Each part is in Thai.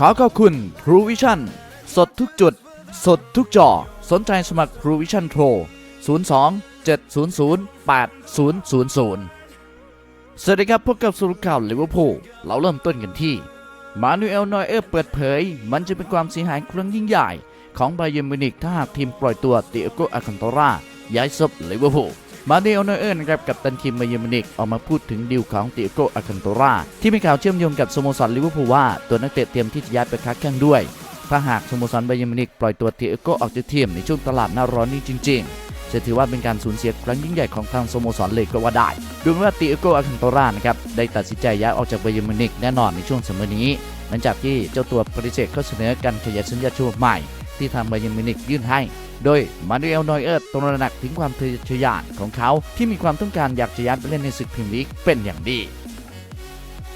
ขอขอบคุณ True Vision สดทุกจุด สดทุกจอ สนใจสมัคร True Vision โทร02 700 8000 สวัสดีครับพบกับสรุปข่าวลิเวอร์พูลเราเริ่มต้นกันที่ มานูเอลนอยเออร์เปิดเผย มันจะเป็นความเสียหายครั้งยิ่งใหญ่ ของไบเยร์นมิวนิกถ้าหากทีมปล่อยตัวเตียโกอาคันโตราย้ายซบลิเวอร์พูล มาเอลนอยเออร์นะครับกับตันทีมไบเยร์มินิกออกมาพูดถึงดีลของตียโกอาคันโตราที่มีข่าวเชื่อมโยงกับสโมสรลิเวอร์พูลว่าตัวนักเตะเตรียมที่จะย้ายไปค้าแข่งด้วย ถ้าหากสโมสรไบเยร์มินิกปล่อยตัวตียโกออกจากทีมในช่วงตลาดหน้าร้อนนี้จริงๆจะถือว่าเป็นการสูญเสียครั้งยิ่งใหญ่ของทางสโมสรเลยก็ว่าได้ดูเหมือนว่าติโกอาคันโตรานะครับได้ตัดสินใจย้ายออกจากไบเยร์มินิกแน่นอนในช่วงสมัยนี้หลังจากที่เจ้าตัวปฏิเสธข้อเสนอการขยายสัญญาฉบับใหม่ ที่ทางไบเยร์มินิกยื่นให้ โดยมานูเอลนอยเออร์ตระหนักถึงความทะเยอทะยานของเขาที่มีความต้องการอยากจะย้ายไปเล่นในศึกพรีเมียร์ลีกเป็นอย่างดี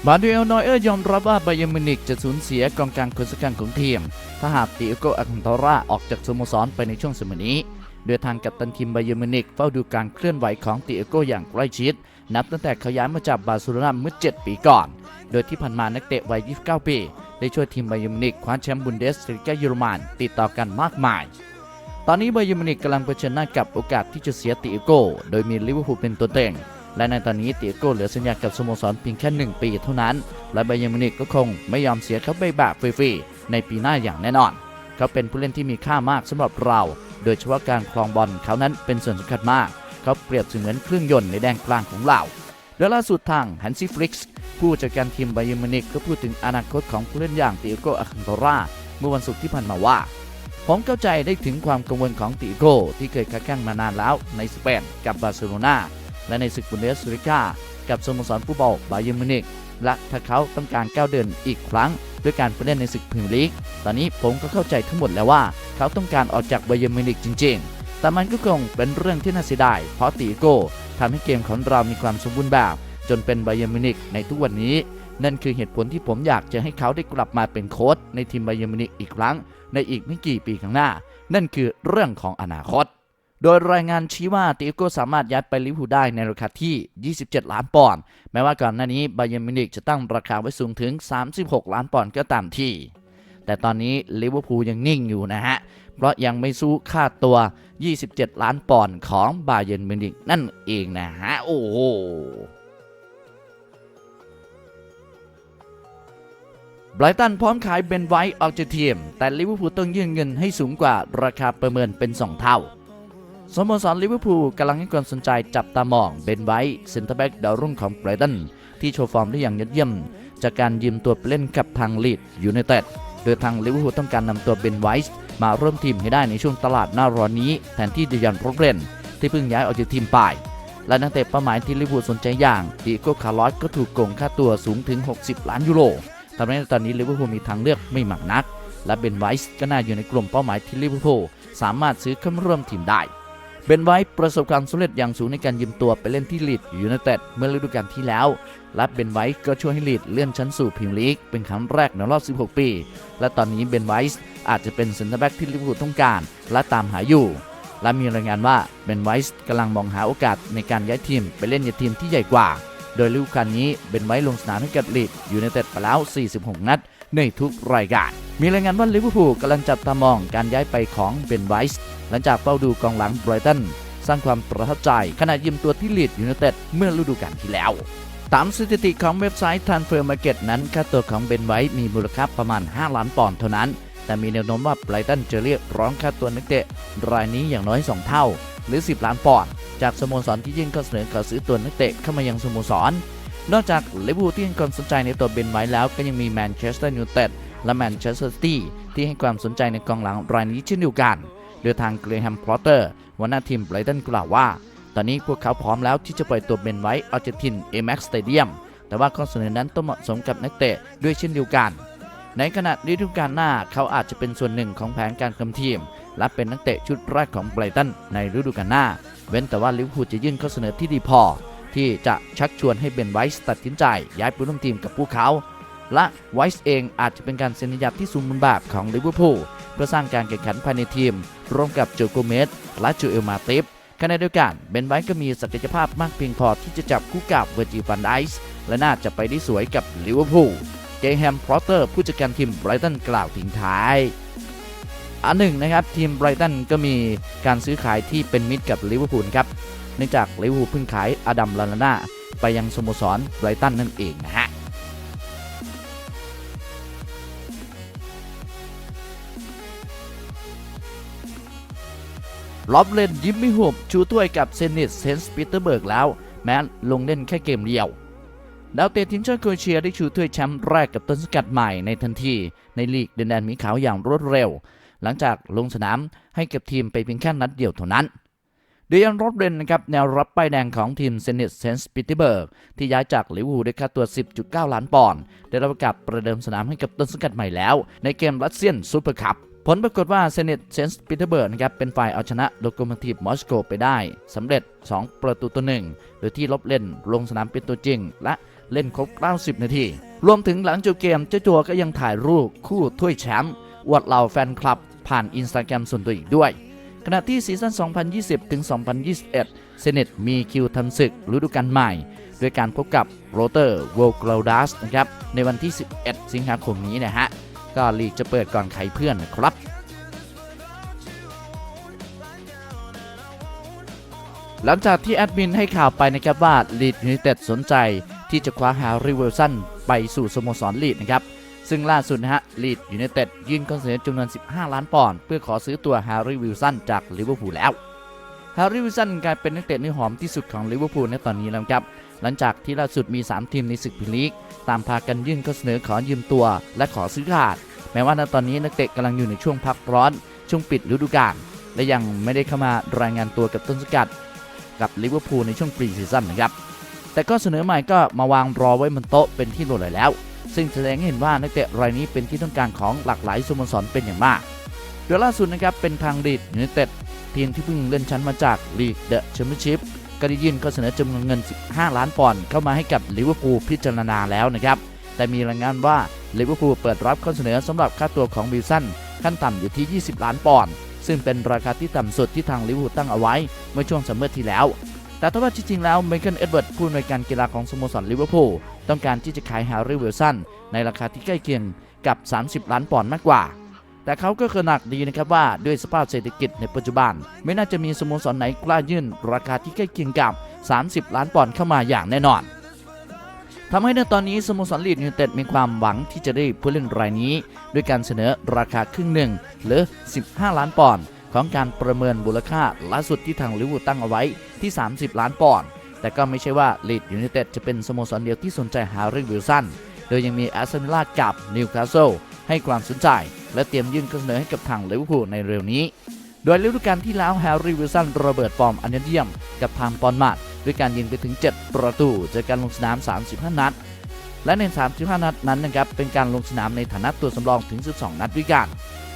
มาดูเอลนอยเออร์ยอมรับว่าไบเยร์มิวนิกจะสูญเสียกองกลางคนสำคัญของทีม ถ้าหากติโกอาคันโตราออกจากสโมสรไปในช่วงสมัยนี้ โดยทางกัปตันทีมไบเยอร์มิวนิกเฝ้าดูการเคลื่อนไหวของติโกอย่างใกล้ชิด นับตั้งแต่เขาย้ายมาจากบาร์เซโลนาเมื่อ 7 ปีก่อน โดยที่ผ่านมานักเตะวัย 29 ปี ได้ช่วยทีมไบเยอร์มิวนิกคว้าแชมป์บุนเดสลีกาเยอรมันติดต่อกันมากมาย ตอนนี้ไบเยร์มินิกกำลังเผชิญหน้ากับโอกาสที่จะเสียติโก้ โดยมีลิเวอร์พูลเป็นตัวเต็ง และในตอนนี้ติโก้เหลือสัญญากับสโมสรเพียงแค่ 1 ปีเท่านั้น และไบเยร์มินิกก็คงไม่ยอมเสียเขาไปแบบฟรีๆในปีหน้าอย่างแน่นอน เขาเป็นผู้เล่นที่มีค่ามากสำหรับเรา โดยเฉพาะการครองบอลเขานั้นเป็นส่วนสำคัญมาก เขาเปรียบเสมือนเครื่องยนต์ในแดนกลางของเราโดยล่าสุดทางฮันซี่ฟลิกส์ผู้จัดการทีมไบเยร์มินิกก็พูดถึงอนาคตของผู้เล่นอย่างติโก้อาคันโตราเมื่อวันศุกร์ที่ผ่านมาว่า ผมเข้าใจได้ถึงความกังวลของติโก้ที่เคยค้าแข่งมานานแล้วในสเปนกับบาร์เซโลนาและในศึกบุนเดสลิก้ากับสโมสรฟุตบอลไบเยร์มิวนิกและถ้าเขาต้องการก้าวเดินอีกครั้ง ด้วยการไปเล่นในศึกพรีเมียร์ลีกตอนนี้ผมก็เข้าใจทั้งหมดแล้วว่า เขาต้องการออกจากไบเยร์มิวนิกจริง ๆ แต่มันก็คงเป็นเรื่องที่น่าเสียดายเพราะติโก้ทำให้เกมของเรามีความสมบูรณ์แบบ จนเป็นไบเยร์มิวนิกในทุกวันนี้ นั่นคือเหตุผลที่ผมอยากจะให้เขาได้กลับมาเป็นโค้ชในทีมไบเยร์มินิกอีกครั้ง ในอีกไม่กี่ปีข้างหน้า นั่นคือเรื่องของอนาคต โดยรายงานชี้ว่าติโก้สามารถย้ายไปลิเวอร์พูลได้ในราคาที่ 27 ล้านปอนด์แม้ว่าก่อนหน้านี้ไบเยร์มินิกจะตั้งราคาไว้สูงถึง 36 ล้านปอนด์ก็ตามที่ แต่ตอนนี้ลิเวอร์พูลยังนิ่งอยู่นะฮะเพราะยังไม่สู้ค่าตัว 27 ล้านปอนด์ของบาเยร์นมินิกนั่นเองนะฮะโอ้โห ไบรตันพร้อมขายเบนไวท์ออกจากทีม แต่ลิเวอร์พูลต้องยื่นเงินให้สูงกว่าราคาประเมินเป็น 2 เท่า สโมสรลิเวอร์พูลกำลังให้ความสนใจจับตามองเบนไวท์เซนเตอร์แบ็กดาวรุ่งของไบรตันที่โชว์ฟอร์มได้อย่างยอดเยี่ยม จากการยืมตัวไปเล่นกับทางลีดยูไนเต็ดโดยทางลิเวอร์พูลต้องการนำตัวเบนไวท์มาร่วมทีมให้ได้ในช่วงตลาดหน้าร้อนนี้แทนที่เดยันโรเรนที่เพิ่งย้ายออกจากทีมไปและนักเตะเป้าหมายที่ลิเวอร์พูลสนใจอย่างดิโก้คาร์ลอสก็ถูกโกงค่าตัวสูงถึง 60 ล้านยูโร ทำให้ตอนนี้ลิเวอร์พูลมีทางเลือกไม่มากนัก และเบนไวส์ก็น่าอยู่ในกลุ่มเป้าหมายที่ลิเวอร์พูลสามารถซื้อเข้าร่วมทีมได้เบนไวท์ประสบความสำเร็จอย่างสูงในการยืมตัวไปเล่นที่ลีดยูไนเต็ดเมื่อฤดูกาลที่แล้ว และเบนไวท์ก็ช่วยให้ลีดเลื่อนชั้นสู่พรีเมียร์ลีกเป็นครั้งแรกในรอบ 16 ปี และตอนนี้เบนไวท์อาจจะเป็นเซนเตอร์แบ็กที่ลิเวอร์พูลต้องการ และตามหาอยู่ และมีรายงานว่าเบนไวส์กำลังมองหาโอกาสในการย้ายทีมไปเล่นในทีมที่ใหญ่กว่า โดยฤดูกาลนี้เบนไวท์ลงสนามให้กับลีดยูไนเต็ดไปแล้ว 46 นัด ในทุกรายการ มีรายงานว่าลิเวอร์พูลกำลังจับตามองการย้ายไปของเบนไวส์หลังจากเฝ้าดูกองหลังไบรตันสร้างความประทับใจขณะยืมตัวที่ลีดยูไนเต็ดเมื่อฤดูกาลที่แล้ว ตามสถิติของเว็บไซต์ Transfer Market นั้นค่าตัวของเบนไวท์มีมูลค่าประมาณ 5 ล้านปอนด์เท่านั้น แต่มีแนวโน้มว่าไบรตันจะเรียกร้องค่าตัวนักเตะรายนี้อย่างน้อย 2 เท่า หรือ 10 ล้านปอนด์จากสโมสรที่ยื่นข้อเสนอขอซื้อตัวนักเตะเข้ามายังสโมสร นอกจากลิเวอร์พูลที่ให้ความสนใจในตัวเบนไวท์แล้ว ก็ยังมีแมนเชสเตอร์ยูไนเต็ดและแมนเชสเตอร์ซิตี้ที่ให้ความสนใจในกองหลังรายนี้เช่นเดียวกัน โดยทางเกรแฮมพลอตเตอร์หัวหน้าทีมไบรตันกล่าวว่า ตอนนี้พวกเขาพร้อมแล้วที่จะปล่อยตัวเบนไว้ออกจากทินเอแม็กสเตเดียมแต่ว่าข้อเสนอนั้นต้องเหมาะสมกับนักเตะด้วยเช่นเดียวกัน ในขณะฤดูกาลหน้าเขาอาจจะเป็นส่วนหนึ่งของแผนการคุมทีม และเป็นนักเตะชุดแรกของไบรตันในฤดูกาลหน้า เว้นแต่ว่าลิเวอร์พูลจะยื่นข้อเสนอที่ดีพอ ที่จะชักชวนให้เบนไวส์ตัดสินใจ ย้ายไปร่วมทีมกับพวกเขา และไวส์เองอาจจะเป็นการเซ็นสัญญาที่สมบูรณ์แบบของลิเวอร์พูลเพื่อสร้างการแข่งขันภายในทีม ร่วมกับโจโกเมสและจูเอลมาติฟขณะเดียวกันเบนไวส์ก็มีศักยภาพมากเพียงพอที่จะจับคู่กับเวอร์จิลฟันไดส์และน่าจะไปได้สวยกับลิเวอร์พูล เกแฮมพรอเตอร์ผู้จัดการทีมไบรตันกล่าวทิ้งท้ายอันหนึ่งนะครับทีมไบรตันก็มีการซื้อขายที่เป็นมิตรกับลิเวอร์พูลครับเนื่องจากลิเวอร์พูลเพิ่งขายอดัมลาลาน่าไปยังสโมสรไบรตันนั่นเองนะฮะล็อบเลนยิ้มไม่หุบชูถ้วยกับเซนิตเซนต์ปีเตอร์เบิร์กแล้ว แม้ลงเล่นแค่เกมเดียว ดาวเตะทีมชาติโครเอเชียได้ชูถ้วยแชมป์แรกกับต้นสกัดใหม่ในทันที ในลีกเดนแดนมีขาวอย่างรวดเร็ว หลังจากลงสนามให้กับทีมไปเพียงแค่นัดเดียวเท่านั้นโดยยันรอบเรนนะครับแนวรับป้ายแดงของทีมเซนิตเซนต์ปีตอร์เบิร์กที่ย้ายจากลิเวอร์พูลด้วยค่าตัว 10.9 ล้านปอนด์ได้รับกาสประเดิมสนามให้กับต้นสังกัดใหม่แล้ว ในเกมรัสเซียนซูเปอร์คัพผลปรากฏว่าเซนิตเซนต์ปีเตอร์เบิร์กนะครับเป็นฝ่ายเอาชนะโลโกโมทีฟมอสโกไปได้สำเร็จ 2 ประตูต่อหนึ่งโดยที่ลบเล่นลงสนามเป็นตัวจริง และ เล่นครบ 90 นาที รวมถึงหลังจบเกมเจ้าตัวก็ยังถ่ายรูปคู่ถ้วยแชมป์อวดเหล่าแฟนคลับ ผ่านอินสตาแกรมส่วนตัวอีกด้วย ขณะที่ซีซั่น 2020 ถึง 2021 เซเนตมีคิวทำศึกฤดูกาลใหม่ ด้วยการพบกับโรเตอร์โวลกลาดัสนะครับในวันที่ 11 สิงหาคมนี้นะฮะ ก็ลีกจะเปิดก่อนใครเพื่อนนะครับหลังจากที่แอดมินให้ข่าวไปนะครับว่าลีดยูไนเต็ดสนใจ ที่จะคว้าหาริเวลสันไปสู่สโมสรลีดนะครับ ซึ่งล่าสุดนะฮะลีดยูไนเต็ดยื่นข้อเสนอจำนวน 15 ล้านปอนด์เพื่อขอซื้อตัวแฮร์รี่วิลสันจากลิเวอร์พูลแล้วแฮร์รี่วิลสันกลายเป็นนักเตะเนื้อหอมที่สุดของลิเวอร์พูลในตอนนี้แล้วครับหลังจากที่ล่าสุดมี 3 ทีมในศึกพรีเมียร์ลีกตามพากันยื่นข้อเสนอขอยืมตัว และขอซื้อขาด แม้ว่าณตอนนี้นักเตะกำลังอยู่ในช่วงพักร้อน ช่วงปิดฤดูกาลและยังไม่ได้เข้ามารายงานตัวกับต้นสกัด กับลิเวอร์พูลในช่วงปรีซีซั่นนะครับ แต่ก็เสนอใหม่ก็มาวางรอไว้บนโต๊ะเป็นที่โหลดเลยแล้ว ซึ่งแสดงให้เห็นว่านักเตะรายนี้เป็นที่ต้องการของหลากหลายสโมสรเป็นอย่างมากโดยล่าสุดนะครับเป็นทางลีดยูไนเต็ดทีมที่เพิ่งเลื่อนชั้นมาจากลีกเดอะแชมเปี้ยนชิพก็ได้ยื่นข้อเสนอจำนวนเงิน 15 ล้านปอนด์เข้ามาให้กับลิเวอร์พูลพิจารณาแล้วนะครับ แต่มีรายงานว่าลิเวอร์พูลเปิดรับข้อเสนอสำหรับค่าตัวของวิลสันขั้นต่ำอยู่ที่ 20 ล้านปอนด์ซึ่งเป็นราคาที่ต่ำสุดที่ทางลิเวอร์พูลตั้งเอาไว้เมื่อช่วงซัมเมอร์ที่แล้ว แต่ถ้าว่าจริงๆแล้วไมเคิลเอ็ดเวิร์ดผู้อำนวยการกีฬาของสโมสรลิเวอร์พูลต้องการที่จะขายแฮร์รี่วิลสันในราคาที่ใกล้เคียงกับ 30 ล้านปอนด์มากกว่า แต่เขาก็เคยหนักดีนะครับว่าด้วยสภาพเศรษฐกิจในปัจจุบัน ไม่น่าจะมีสโมสรไหนกล้ายื่น ราคาที่ใกล้เคียงกับ 30 ล้านปอนด์เข้ามาอย่างแน่นอนทำให้ในตอนนี้สโมสรลีดยูไนเต็ดมีความหวังที่จะได้ผู้เล่นรายนี้ ด้วยการเสนอราคาครึ่งหนึ่งหรือ 15 ล้านปอนด์ ของการประเมินมูลค่าล่าสุดที่ทางลิเวอร์พูลตั้งเอาไว้ที่ 30 ล้านปอนด์แต่ก็ไม่ใช่ว่าลีดยูไนเต็ดจะเป็นสโมสรเดียวที่สนใจหาเรื่องวิลสันโดยยังมีแอสตันวิลล่ากับนิวคาสเซิลให้ความสนใจ และเตรียมยื่นข้อเสนอให้กับทางลิเวอร์พูลในเร็วนี้ โดยฤดูกาลที่แล้วแฮร์รี่วิลสันระเบิดฟอร์มอันยอดเยี่ยมกับทางปอนมาดด้วยการยิงไปถึง 7 ประตูจากการลงสนาม 35 นัด และใน 35 นัดนั้นนะครับเป็นการลงสนามในฐานะตัวสำรองถึง 12 นัดด้วยกัน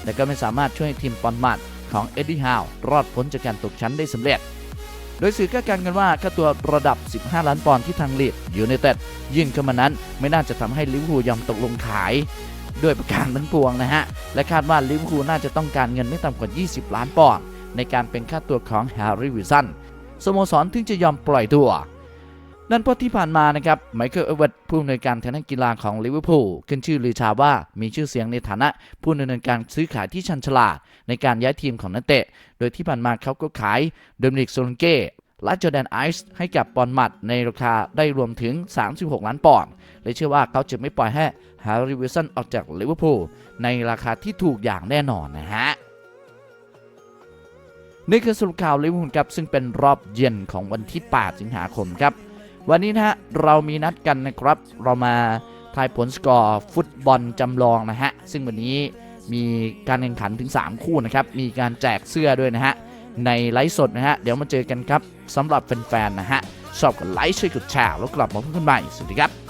แต่ก็ไม่สามารถช่วยให้ทีมปอนมาด ของเอ็ดดี้ฮาวรอดพ้นจากการตกชั้นได้สำเร็จ โดยสื่อคาดการกันว่าค่าตัวระดับ 15 ล้านปอนด์ที่ทางลีดยูไนเต็ดยื่นเข้ามานั้นไม่น่าจะทำให้ลิเวอร์พูลยอมตกลงขายด้วยประการทั้งปวงนะฮะ และคาดว่าลิเวอร์พูลน่าจะต้องการเงินไม่ต่ำกว่า 20 ล้านปอนด์ในการเป็นค่าตัวของแฮร์รี่วิลสันสโมสรถึงจะยอมปล่อยตัว นั่นเพราะที่ผ่านมานะครับไมเคิลเอเวิร์ดผู้อำนวยการทางด้านกีฬาของลิเวอร์พูลขึ้นชื่อลือชาว่ามีชื่อเสียงในฐานะ ผู้ดำเนินการซื้อขายที่ชันฉลาด ในการย้ายทีมของนักเตะ โดยที่ผ่านมาเขาก็ขายโดมินิกโซลเก้และจอแดนไอซ์ให้กับบอลมัดในราคาได้รวมถึง 36 ล้านปอนด์และเชื่อว่าเขาจะไม่ปล่อยให้แฮร์รี่วิสันออกจากลิเวอร์พูลในราคาที่ถูกอย่างแน่นอนนะฮะนี่คือสรุปข่าวลิเวอร์พูลครับซึ่งเป็นรอบเย็นของวันที่ 8 สิงหาคมครับ วันนี้นะฮะเรามีนัดกันนะครับ เรามาทายผลสกอร์ฟุตบอลจำลองนะฮะ ซึ่งวันนี้มีการแข่งขันถึง 3 คู่นะครับ มีการแจกเสื้อด้วยนะฮะ ในไลฟ์สดนะฮะ เดี๋ยวมาเจอกันครับสำหรับแฟนๆนะฮะ ชอบกดไลค์ช่วยกดแชร์แล้วกลับมาพบกันใหม่ สวัสดีครับ